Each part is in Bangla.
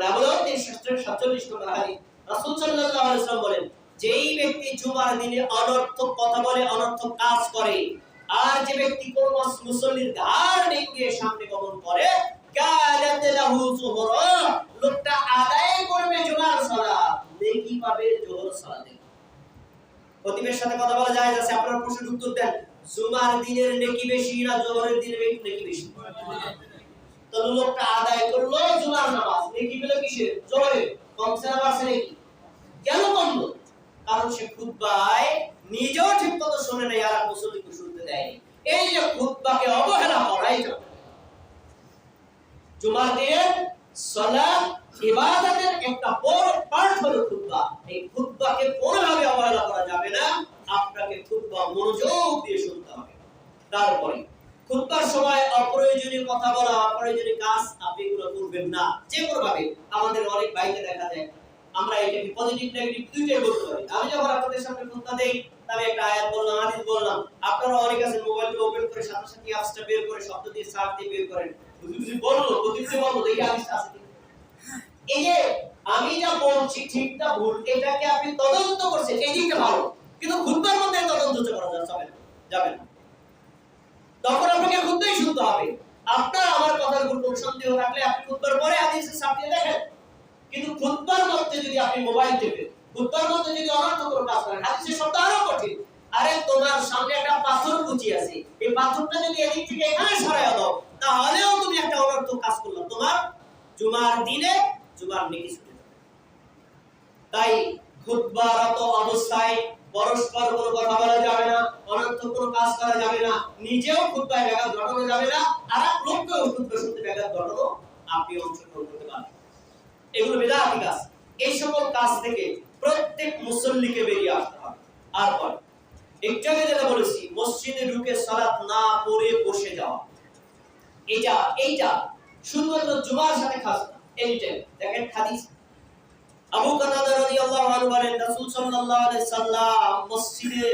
সুনান আবু দাউদ 347 নম্বর হাদিস। রাসূল সাল্লাল্লাহু আলাইহি ওয়াসাল্লাম বলেন, যেই ব্যক্তি জুমার দিনে অনর্থক কথা বলে আপনার প্রশ্নের উত্তর দেন, জুমার দিনের নেকি বেশি না জোহরের দিনের নেকি বেশি? তাহলে লোকটা আদায় করল জুমার নামাজ। নেকি পেল কিসের জোহরে। কমছে না, বাড়ছে নাকি? কেন কমলো? কারণ সে খুতবায় নিজেও ঠিক মতো শুনে নাই, আর মুসল্লিকে শুনতে দেয়নি। এই যে খুতবাকে অবহেলা করাই যাবে জুমার দিনের সালাত, ইবাদতের একটা বড় পার্ট হলো খুতবা। এই খুতবাকে কোনোভাবে অবহেলা করা যাবে না। আপনাকে খুতবা মনোযোগ দিয়ে শুনতে হবে। তারপরে সময় অপ্রয়োজনীয় কথা বলা, অপ্রয়োজনীয় কাজ আপনি এগুলো করবেন না। যে কোনো ভাবে আমাদের অনেক বাইকে দেখা যায়, আমরা এটাকে পজিটিভ নেগেটিভ দুইটাই বলতে পারি। আমি যখন আপনাদের সামনে দেই একটা আয়াত বললাম বললাম, আপনারা অনেক মোবাইলটা ওপেন করে সাথে সাথে বের করে, শব্দ দিয়ে সার্চ দিয়ে বের করেন। বলল বলল দেখি আছে এই যে আমি যা বলছি ঠিক না ভুল, এটাকে আপনি তদন্ত করছেন, এই দিকটা ভালো। কিন্তু খুতবার মধ্যে তদন্ত করা যাবে না যাবে না। তখন আপনাকে খুদ্াই শুনতে হবে। আপনার আমার কথার উপর কোনো সন্দেহ থাকলে আপনি খুতবার পরে হাদিসের সামনে দেখেন। কিন্তু খুতবার মধ্যে যদি আপনি মোবাইল টেপেন খুতবার মধ্যে যদি অনর্থ কোনো কাজ করেন, হাদিসের শব্দ আরও কঠিন। আরে, তোমার সামনে একটা পাথর কুচি আছে। এই পাথরটা যদি এদিক থেকে এখানে সরাইয়া দাও, তাহলেও তুমি একটা অনর্থ কাজ করলে। তোমার জুমার দিনে জুমার নেকি ছুটে তাই খুতবারত অবস্থায় পরস্পর কোনো কথা বলা যাবে না অনর্থ কোনো কাজ করা যাবে না, নিজেও খুতবায় ব্যাঘাত ঘটানো যাবে না আর লোককেও খুতবা শুনতে ব্যাঘাত ঘটানো আপনি অংশগ্রহণ করতে পারবেন। এগুলো বেদাতি কাজ। এই সকল কাজ থেকে প্রত্যেক মুসল্লিকে বেরিয়ে আসতে হবে। আর পর একটু আগে যেটা বলেছি, মসজিদে ঢুকে সালাত না পড়ে বসে যাওয়া। এটা, এইটা শুধুমাত্র জুমার সাথে খাস না এনিটাইম দেখেন হাদিস আবু কাতাদা রাদিয়াল্লাহু আনহু বলেন, রাসূল সাল্লাল্লাহু আলাইহি সাল্লাম মসজিদে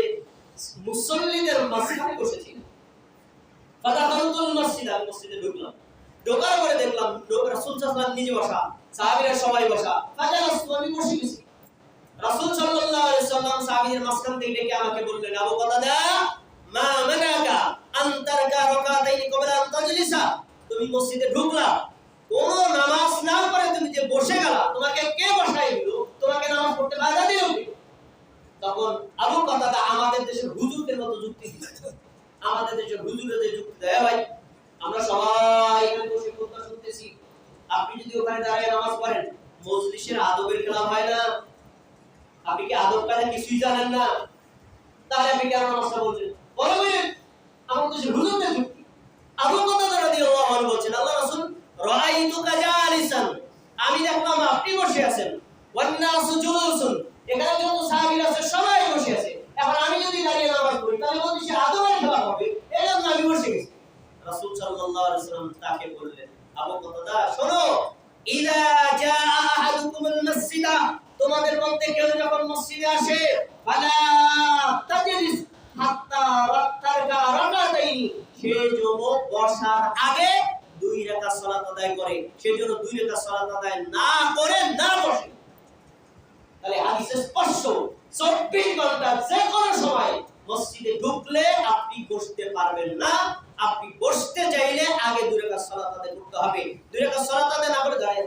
মুসল্লিদের মাঝখানে বসেছিলেন। ফাদাখালতুল মসজিদ মসজিদে ঢুকলাম। ঢোকার পরে দেখলাম রাসূল সাল্লাল্লাহু নিজে বসা, সাহাবীরা সবাই বসা। আমি বসে গেছি। রাসূল সাল্লাল্লাহু আলাইহি সাল্লাম সাহাবীদের মাঝখান থেকে ডেকে আমাকে বললেন, আবু কাতাদা, মা মানাকা আন তারকা ক্বাবলা আন তাজলিসা? তুমি মসজিদে ঢুকলা। কোন নামাজ না পড়ে তুমি যে বসে গেলা তোমাকে কে বসাই দিল তোমাকে নামাজ পড়তে বাধা দিল কে? তখন আবু কাতাদা আমাদের দেশের হুজুরদের মতো যুক্তি দিচ্ছে যে যুক্তি দেয় ভাই আমরা সবাই বসে কথা শুনতেছি। আপনি যদি ওখানে দাঁড়িয়ে নামাজ পড়েন, মজলিসের আদবের খেলাফ হয় না। আপনি কি আদব কায়দা কিছুই জানেন না? তাহলে আপনি কেন নামাজটা বলছেন? বলবেন আমার দেশের হুজুরদের যুক্তি। আবু কাতাদা রাদিয়াল্লাহু আনহু বলছেন। আল্লাহ রাসূল, রাআইতুকা জালিসান। আমি দেখলাম আপনি বসে আছেন। ওয়ান নাসু জুলুসুন। এখানে যত সাহাবীরা আছে, সবাই বসে আছে। এখন আমি যদি দাঁড়িয়ে নামাজ পড়ি, তাহলে বলছি সে আদবের খেলাফ হবে এই জন্য আমি তাকে বললেন তোমাদের মধ্যে কেউ যখন মসজিদে আসে আগে দুই রাকাত সালাত আদায় করে, সে যেন দুই রাকাত সালাত আদায় না করে, না বসে। তাহলে হাদিসে স্পষ্ট 24 ঘণ্টা যে কোনো সময় মসজিদে ঢুকলে আপনি পারবেন না। আপনি বসতে চাইলে আগে দুই রাকাত সালাত আদায় করতে হবে। দুই রাকাত সালাত না করে দাঁড়িয়ে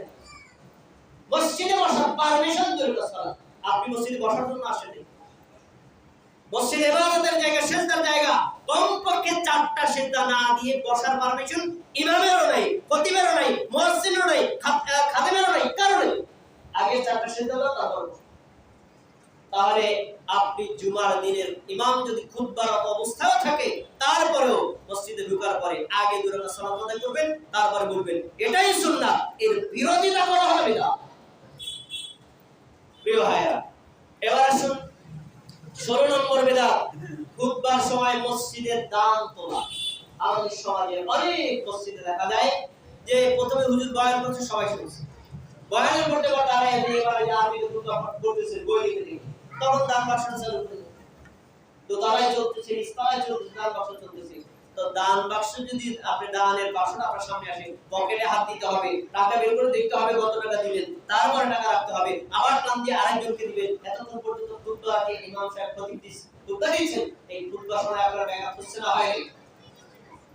মসজিদে বসার পারমিশন দুই রাকাত সালাত। আপনি মসজিদে বসার জন্য আসেননি। মসজিদ জায়গা জায়গা। কমপক্ষে চারটা সেজদা না দিয়ে বসার পারমিশন ইমামেরও নাই, খতিবেরও নাই নাই খাদেমেরও নাই আগে চারটা তারপর তাহলে আপনি জুমার দিনের ইমাম যদি খুতবার অবস্থায় সবাই শুনছে। বয়ানের মধ্যে কথা আরে এবারে যে আমি তো তখন করতেছে বই লিখে দিই। তখন দান বাসন চালু হয়ে তো তারাই চলতেছে ইস্তারা চলতেছে দান বাসন চলতেছে। তো দান বাক্স যদি আপনি দানের বাসন আপনার সামনে আসে, পকেটে হাত দিতে হবে, টাকা বের করে দেখতে হবে কত টাকা দিবেন তারপরে টাকা রাখতে হবে, আবার টান দিয়ে আরেকজনকে দিবেন। এতক্ষণ পর্যন্ত খুদ্া আছে ইমাম সাহেব খতিব দিস খুদ্া দিয়েছেন? এই খুদ্া শোনায় আপনার ব্যাঘাত হচ্ছে না হয়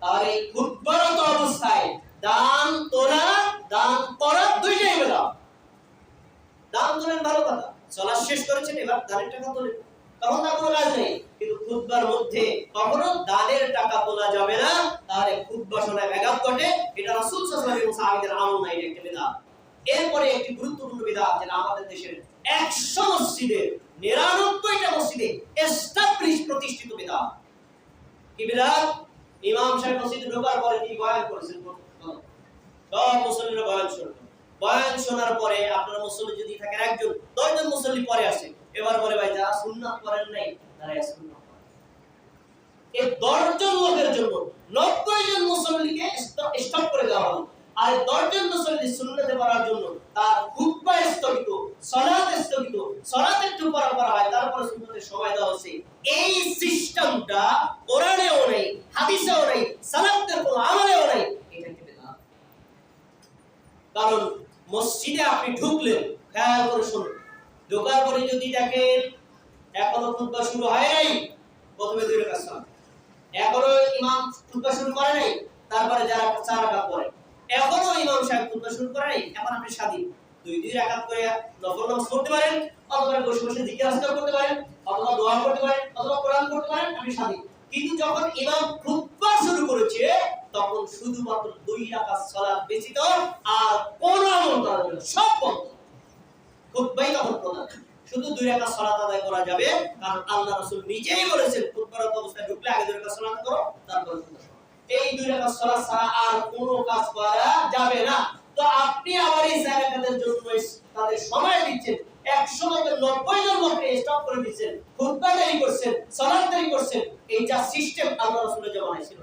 তাহলে খুদ্বারত অবস্থায় দান, তোলা, দান করা দুইটাই বেদাত দান তোলেন ভালো কথা। চলা শেষ করেছেন, এবার দানের টাকা তোলেন। তখন তার কোনো কাজ নেই। কিন্তু খুতবার মধ্যে কখনো দানের টাকা তোলা যাবে না। তাহলে খুতবা শোনায় ব্যাঘাত ঘটে। এটা রাসূল সাল্লাল্লাহু আলাইহি সাহাবীদের আমল নাই এটা একটা এরপরে একটি গুরুত্বপূর্ণ বিদআত যেটা আমাদের দেশের 100 মসজিদে 99টা মসজিদে এস্টাবলিশ প্রতিষ্ঠিত বিদআত কি বিদআত ইমাম সাহেব মসজিদে ঢোকার পরে তিনি বয়ান করেছেন স্টপ করে দেওয়া আর জন্য তার খুতবা স্থগিত সলাত স্থগিত সলাত একটু পড়া করা হয় তারপরে সুন্নতে সময় দেওয়া হচ্ছে এই সিস্টেমটা কোরআনেও নেই হাদিসেও নেই সালাতের কোনো আমলেও নেই এটা কি বেদাত কারণ মসজিদে আপনি ঢুকলেন খেয়াল করে শুনুন ঢোকার পরে যদি দেখেন এখনও খুতবা শুরু হয় নাই প্রথমে দুই রাকাত সালাত এখনও ইমাম খুতবা শুরু করে নাই তারপরে যারা চার রাকাত পড়ে এখনও ইমাম সাহেব খুতবা শুরু করে নাই এখন আপনি স্বাধীন দুই দুই রাকাত করে নফল নামাজ পড়তে পারেন অথবা বসে বসে জিকির আজকার করতে পারেন অথবা দোয়া করতে পারেন অথবা কোরআন স্বাধীন। কিন্তু যখন ইমাম খুতবা শুরু করেছে, তখন শুধুমাত্র দুই রাকাত সালাত ব্যতীত আর কোনো আমল সব বন্ধ। খুতবাই তখন প্রধান। শুধু দুই রাকাত সালাত আদায় করা যাবে, কারণ আল্লাহ রাসূল নিজেই বলেছেন খুতবার অবস্থায় ঢুকলে আগে দুই রাকাত সালাত করো, তারপরে। এই দুই রাকাত সালাত ছাড়া আর কোনো কাজ করা যাবে না। তো আপনি আবার এই জায়গাটাদের জন্য তাদের সময় দিচ্ছেন। একশো মধ্যে নব্বই জন লোককে স্টপ করে দিচ্ছেন খুতবা করছেন সালাত দেরি করছেন, এইটা সিস্টেম আল্লাহ রাসূলের জামানায় ছিল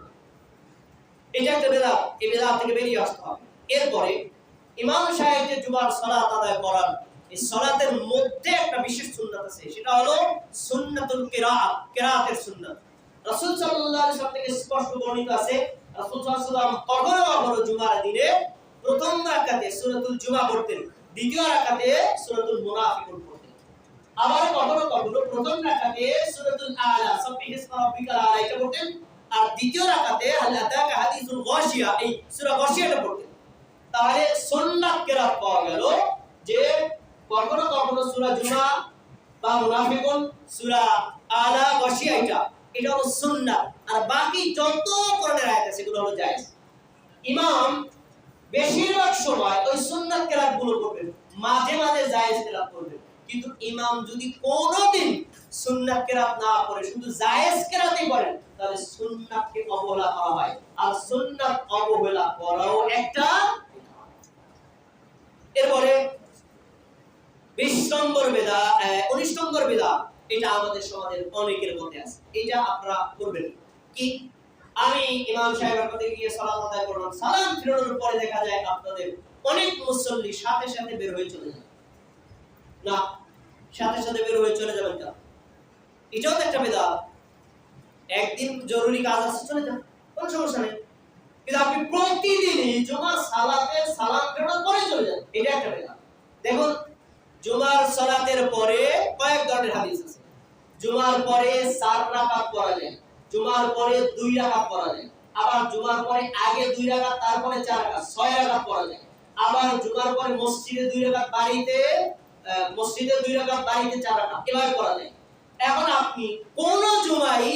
এটা একটা বেদাত, এই বেদাত থেকে বেরিয়ে আসতে হবে। এরপরে ইমাম সাহেব যে জুমার সালাত আদায় করান এই সালাতের মধ্যে একটা বিশেষ সুন্নাত আছে, সেটা হলো সুন্নাতুল কিরাত কিরাতের সুন্নাত। রাসূল সাল্লাল্লাহু আলাইহি থেকে স্পষ্ট বর্ণিত আছে, রাসূল সাল্লাল্লাহু আলাইহি ওয়াসাল্লাম কখনো কখনো জুমার দিনে প্রথম রাকাতে সূরাতুল জুমা পড়তেন। দ্বিতীয় রাকাতে সূরাতুল মুনাফিকুন পড়তেন আবার কখনো কখনো প্রথম রাকাতে সূরাতুল আলা সাব্বিহিসমা রাব্বিকাল আলা, এটা পড়তেন আর দ্বিতীয় হাল আতাকা হাদিসুল গাশিয়া, এই সূরা গাশিয়াটা পড়তেন তাহলে সুন্নাত কেরাত পাওয়া গেল যে কখনো কখনো সূরা জুমা বা মুনাফিকুন সূরা আলা গাশিয়া এটা এটা হলো সুন্নাত। আর বাকি যত কোরআনের আয়াত আছে, সেগুলো হলো জায়েজ। ইমাম বেশিরভাগ সময় ওই সুন্নাত কেরাতগুলো করবেন, মাঝে মাঝে জায়েজ কেরাত করবেন। কিন্তু ইমাম যদি কোনোদিন সুন্নাত কেরাত না করে, শুধু জায়েজ করেন তাহলে সুন্নাতকে অবহেলা করা হয়। আর সুন্নাত অবহেলা করাও একটা এরপরে, বিশ নম্বর বেদা উনিশ নম্বর বেদা, এটা আমাদের সমাজের অনেকের মধ্যে আছে। এটা আপনারা করবেন। কি? আমি ইমাম সাহেবের কাছে গিয়ে সালাম আদায় করলাম। সালাম ফিরানোর পরে দেখা যায় আপনাদের অনেক মুসল্লি সাথে সাথে বের হয়ে চলে যায়। না, সাথে সাথে বের হয়ে চলে যাবেন কেন? এটাও তো একটা বেদা একদিন জরুরি কাজ আছে, চলে যান, কোনো সমস্যা নেই। কিন্তু আপনি প্রতিদিনই জমা সালাতে সালাম ফেরানোর পরে চলে যান, এটা একটা বেদা দেখুন, জুমার সালাতের পরে কয়েক ধরনের হাদিস আছে। জুমার পরে চার রাকাত পড়া যায়। জুমার পরে দুই রাকাত পড়া যায়। আবার জুমার পরে আগে দুই রাকাত, তারপরে চার রাকাত, ছয় রাকাত পড়া যায়। আবার জুমার পরে মসজিদে দুই রাকাত বাড়িতে মসজিদে দুই রাকাত বাড়িতে চার রাকাত, এভাবে পড়া যায়। এখন আপনি কোন জুমাই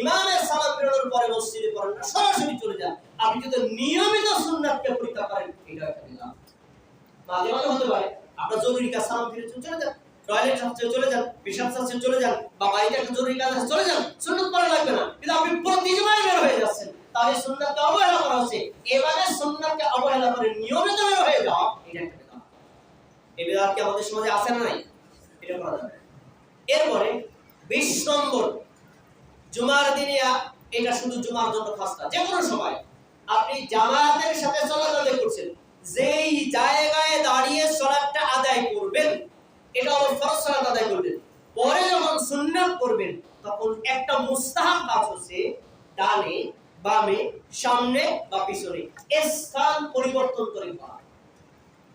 ইমামের সালাম ফেরানোর পরে মসজিদে পড়েন না, সরাসরি চলে যান। আপনি যদি নিয়মিত সুন্নাতকে পরীক্ষা করেন এটা একটা মাঝে মাঝে হতে পারে, আপনার জরুরি কাজ সালাম ফিরে চলে যান। টয়লেট চলে যান পেশাব চলে যান, বা বাড়িতে একটা জরুরি কাজ চলে যান, সুন্নাত পড়া লাগবে না। কিন্তু আপনি প্রতি জুমায় বের হয়ে যাচ্ছেন। তাহলে অবহেলা করা হচ্ছে। অবহেলা করে নিয়মিত বের হয়ে এই কি আমাদের সমাজে আছে না নাই? এটা করা যাবে এরপরে বিশ নম্বর, জুমার দিনে এটা শুধু জুমার জন্য খাস যে কোনো সময় আপনি জামাতের সাথে আদায় করছেন, যেই জায়গায় দাঁড়িয়ে সালাতটা আদায় করবেন এটা হলো ফরজ সালাত আদায় করবেন। পরে যখন সুন্নাত করবেন, তখন একটা মুস্তাহাব কাজ হচ্ছে ডানে, বামে, সামনে বা পিছনে স্থান পরিবর্তন করে করা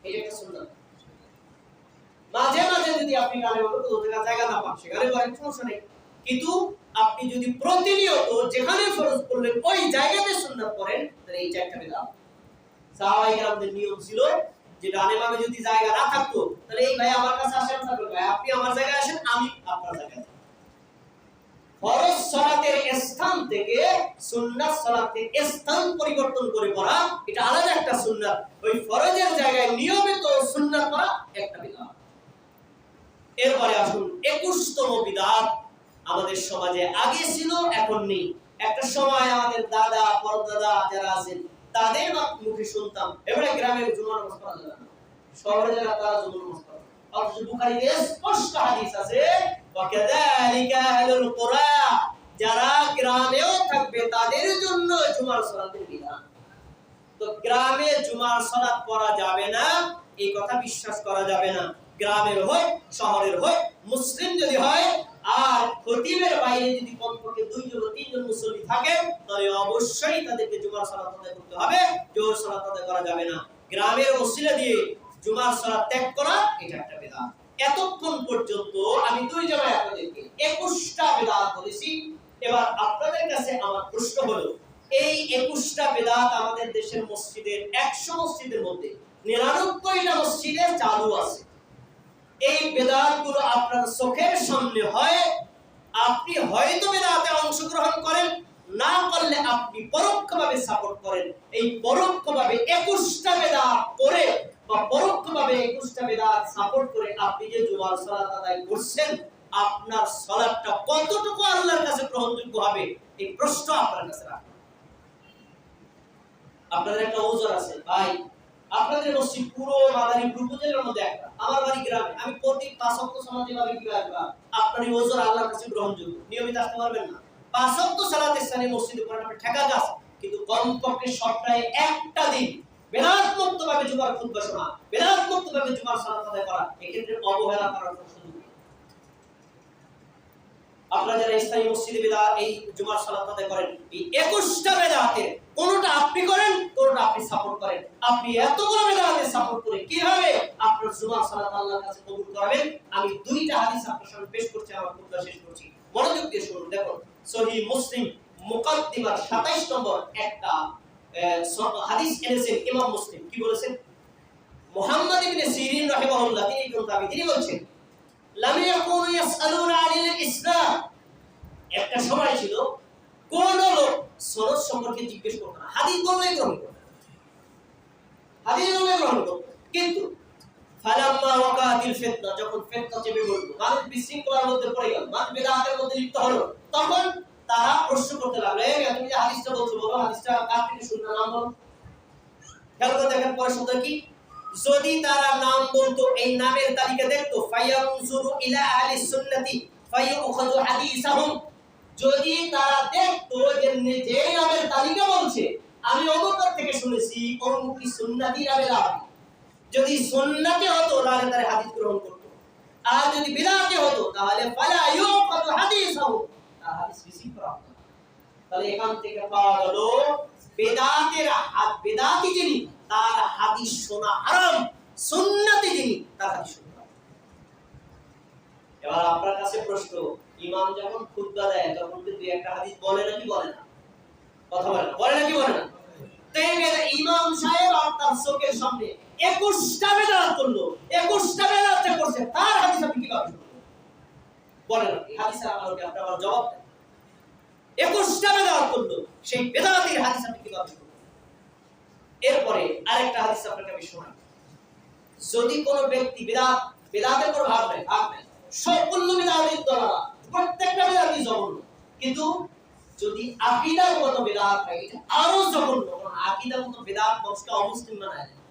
এটা একটা সুন্নাত। মাঝে মাঝে যদি আপনি গানে বলতে জায়গা না পান সেখানে করেন সমস্যা নেই। কিন্তু আপনি যদি প্রতিনিয়ত যেখানে ফরজ করলেন, ওই জায়গাতে সুন্নাত করেন, তাহলে এই চারটা বেদাত। সাহাবাই নিয়ম ছিল যে যদি জায়গা না থাকতো, তাহলে এই ভাই আমার কাছে আসেন ভাই, আপনি আমার জায়গায় আসেন, আমি আপনার জায়গায় বিধান। এরপরে আসুন বিদাত আমাদের সমাজে আগে ছিল, এখন নেই। একটা সময় আমাদের দাদা, পরদাদা যারা আছেন তাদের মুখে শুনতাম। এবারে গ্রামের জুমার নামাজ পড়া যাবে না। শহরে যারা, তারা নামাজ অথচ স্পষ্ট হাদিস আছে, ওয়াকাযালিকা আহলুল কুরা যারা গ্রামেও থাকবে, তাদের জন্য জুমার বিধান। তো গ্রামে জুমার সালাত পড়া যাবে না, এই কথা বিশ্বাস করা যাবে না। গ্রামের হয়, শহরের হয়, মুসলিম যদি হয় আর খতিবের বাইরে যদি কমপক্ষে দুইজন তিনজন মুসল্লি থাকে, তাহলে অবশ্যই তাদেরকে জুমার সালাত আদায় করতে হবে। জোহর সালাত আদায় করা যাবে না। গ্রামের ওসিলা দিয়ে জুমার সালাত ত্যাগ করা, এটা একটা এতক্ষণ পর্যন্ত আমি দুই আপনাদেরকে একুশটা এবার আপনাদের কাছে আমার প্রশ্ন হলো, এই একুশটা বেদাত আমাদের দেশের মসজিদের একশো মসজিদের মধ্যে নিরানব্বইটা মসজিদে চালু আছে। এই বেদাতগুলো আপনার চোখের সামনে হয়, আপনি হয়তো বেদাতে অংশগ্রহণ করেন, না করলে আপনি পরোক্ষভাবে সাপোর্ট করেন। এই পরোক্ষভাবে একুশটা বেদাত করে বা পরোক্ষভাবে একুশটা বেদাত সাপোর্ট করে আপনি যে জুমার সালাত আদায় করছেন, আপনার সালাতটা কতটুকু আল্লাহর কাছে গ্রহণযোগ্য হবে, এই প্রশ্ন আপনার কাছে রাখুন আপনাদের একটা ওজন আছে, ভাই আপনাদের মসজিদ পুরো মাদারীপুর উপজেলার মধ্যে একটা। আমার বাড়ি গ্রামে। আমি প্রতি পাঁচ অক্ট সমাজে বাড়ি গ্রাম আপনার এই ওজন আল্লাহর কাছে গ্রহণযোগ্য। নিয়মিত আসতে পারবেন না। পাঁচ অক্ট সালাতে স্থানে মসজিদে পড়েন আপনি ঠেকা গাছ। কিন্তু কমপক্ষে সপ্তাহে একটা দিন বেদাত্মক ভাবে জুমার খুতবা শোনা বেদাত মুক্ত ভাবে জুমার সালাত আদায় করা, এক্ষেত্রে অবহেলা করার কোনো সুযোগ আপনারা যারা ইসলামী মসজিদে বেদা এই জুমার সালাত করেন, এই একুশটা বেদাতের কোনটা আপনি করেন, কোনটা আপনি সাপোর্ট করেন। আপনি এতগুলো বেদাতের সাপোর্ট করে কীভাবে আপনার জুমার সালাত আল্লাহর কাছে কবুল করাবেন? আমি দুইটা হাদিস আপনার সামনে পেশ করছি, আমার খুতবা শেষ করছি। মনোযোগ দিয়ে শুনুন, দেখুন। সহিহ মুসলিম মুকাদ্দিমার 27 নম্বর একটা হাদিস এনেছেন ইমাম মুসলিম। কি বলেছেন? মুহাম্মদ ইবনে সিরিন রাহিমাহুল্লাহ, তিনি কোন দাবি তিনি বলছেন একটা সময় ছিল, কোন লোক সনদ সম্পর্কে জিজ্ঞেস করতো না, হাদিস বললেই গ্রহণ করতো। হাদিস বললেই গ্রহণ করতো। কিন্তু চেপে পড়ল মানুষ বিশৃঙ্খলার মধ্যে পড়ে তখন তারা প্রশ্ন করতে লাগল তুমি যে হাদিসটা বলো হাদিসটা কার থেকে দেখেন পরে শব্দ কি? যদি তারা নাম বলতো, এই নামের তালিকা দেখতো যদি তারা দেখতো যে নামের তালিকা বলছে, আমি অমুকের থেকে শুনেছি, অমুক সুন্নতি না বেদাতি যদি সুন্নতে হতো, তাহলে তারা হাদিস গ্রহণ করতো। আর যদি বিদাতে হতো, তাহলে হাদিস রিসিভ তাহলে এখান থেকে পাওয়া গেল, বেদাতের হাত বেদাতি যিনি তার হাদিস শোনা হারাম, সুন্নতি যিনি, তার হাদিস শোনা। এবার আপনার কাছে প্রশ্ন, ইমাম যখন খুতবা দেয়, তখন কিন্তু একটা হাদিস বলে নাকি বলে না কথা বলে বলে নাকি বলে না সাহেব আর তার চোখের সামনে করল তার জবাব দেন করল, সেই বেদাতের হাদিস কীভাবে? এরপরে আরেকটা হাদিস আপনাকে আমি শোনাই যদি কোনো ব্যক্তি বেদাত, বেদাতের কোনো ভাব নাই ভাব নাই, সম্পূর্ণ বেদাতের দ্বারা প্রত্যেকটা বেদাতি জঘন্য কিন্তু যদি আকিদাগত বেদাত হয়, এটা আরও জঘন্য, কারণ আকিদাগত বেদাত মানুষকে অমুসলিম বানায় দেয়।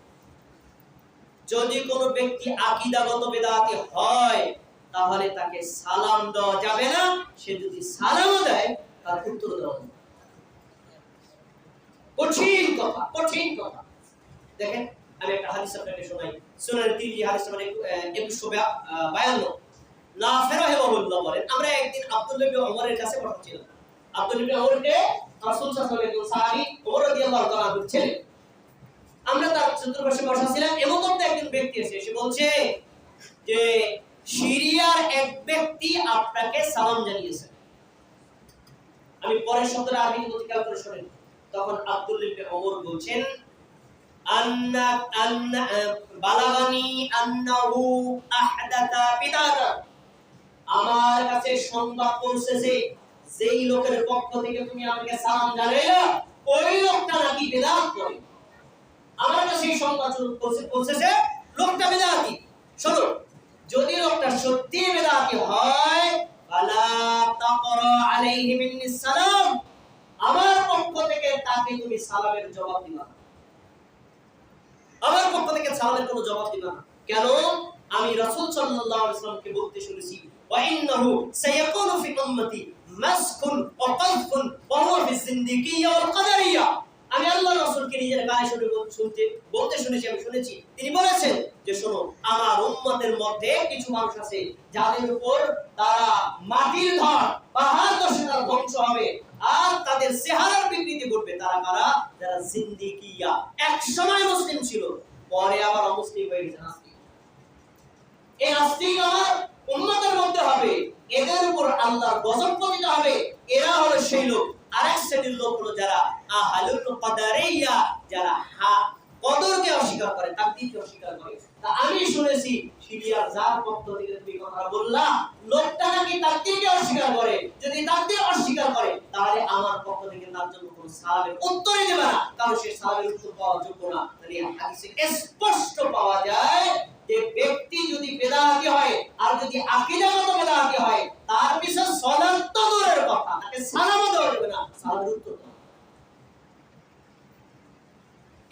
যদি কোনো ব্যক্তি আকিদাগত বেদাতি হয়, তাহলে তাকে সালাম দেওয়া যাবে না, সে যদি সালামও দেয়, তার উত্তর দেওয়া। কঠিন কথা কঠিন কথা। দেখেন, আমি একটা হাদিস আপনাকে শোনাই। সুনান হাদিস মানে বলেন, আমরা একদিন ওমরের কাছে বসেছিলাম আব্দুল্লাহ ইবনে ওমরকে রাসূল সাল্লাল্লাহু আলাইহি সাহাবী ওমর রাদিয়াল্লাহু আমরা তার চতুর্পাশে বসা ছিলাম, এমন একজন ব্যক্তি এসে এসে বলছে যে, সিরিয়ার এক ব্যক্তি আপনাকে সালাম জানিয়েছে। আমি পরের বলতে খেয়াল করে শোনেন। তখন আব্দুল ইবনে ওমর বলছেন, আন্না আন্না বালাগানি আন্নাহু আহদাতা আমার কাছে সংবাদ পৌঁছেছে, যেই লোকের পক্ষ থেকে তুমি আমাকে সালাম ওই লোকটা নাকি বেদাত করে। আমার কাছে এই সংবাদ পৌঁছেছে, লোকটা বেদাতি। যদি লোকটা সত্যি বেদাতি হয়, ফালা তাকরা আলাইহি মিন্নি সালাম আমার পক্ষ থেকে তাকে তুমি সালামের জবাব দিবা। আমার পক্ষ থেকে সালামের কোনো জবাব দিবা না। কেন? আমি রাসূল সাল্লাল্লাহু আলাইহি ওয়াসাল্লামকে বলতে শুনেছি ওয়া ইন্নাহু ফি উম্মতি মাসকুন ওয়া ওয়া হুয়া ফি ওয়াল আমি আল্লাহ রাসূলকে নিজের গায়ে শুনে শুনতে বলতে শুনেছি, আমি শুনেছি তিনি বলেছেন যে শোনো আমার উম্মতের মধ্যে কিছু মানুষ আছে যাদের উপর তারা মাটির ঘর পাহাড় দশে তারা ধ্বংস হবে, আর তাদের চেহারার বিকৃতি ঘটবে। তারা কারা? যারা জিন্দিকিয়া এক সময় মুসলিম ছিল, পরে আবার অমুসলিম হয়ে গেছে নাস্তিক। এই নাস্তিক আমার উম্মতের মধ্যে হবে, এদের উপর আল্লাহর গজব পতিত হবে, এরা হলো সেই লোক। আরেক শ্রেণির লোক হলো যারা আহালুল কাদারিয়া, যারা হা কদরকে অস্বীকার করে, তাকদীরকে অস্বীকার করে। তা আমি শুনেছি, সিরিয়ার যার থেকে তুমি কথা বললা, লোকটা নাকি তাকদীরকে অস্বীকার করে। যদি তাকদীর অস্বীকার করে, তাহলে আমার পক্ষ থেকে তার জন্য কোনো সালামের উত্তরই দেবে না। কারণ সে সালামের উত্তর পাওয়ার যোগ্য না। তাহলে হাদিসে স্পষ্ট পাওয়া যায় যে ব্যক্তি যদি বেদাতি হয়, আর যদি আকীদাগত বেদাতি হয়, তার পিছনে সলাত দূরের কথা। তাকে সালামও দেওয়া যাবে না। সালামের উত্তর দেওয়া যাবে।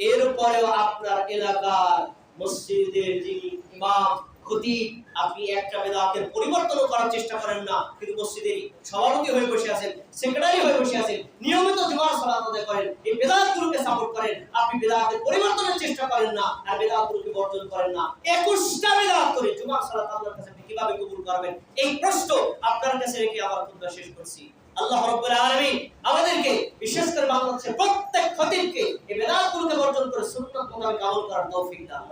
এরপরেও আপনার এলাকার মসজিদের যিনি ইমাম, খতিব, আপনি একটা বেদাতের পরিবর্তন করার চেষ্টা করেন না, কিন্তু মসজিদেরই সভাপতি হয়ে বসে আছেন, সেক্রেটারি হয়ে বসে আছেন, নিয়মিত জুমার সালাত আদায় করেন, এই বেদাতগুলোকে সাপোর্ট করেন, আপনি বেদাতের পরিবর্তনের চেষ্টা করেন না, আর বেদাতগুলোকে বর্জন করেন না। একুশটা বেদাত করে জুমার সালাত আল্লাহর কাছে কীভাবে কবুল করবেন? এই প্রশ্ন আপনার কাছে রেখে আবার খুতবা শেষ করছি। আল্লাহ রাব্বুল আলামিন আমাদেরকে, বিশেষ করে বাংলাদেশের প্রত্যেক খতিবকে এই বেদাতগুলোকে বর্জন করে সুন্নাত মোতাবেক আমল করার তৌফিক দান।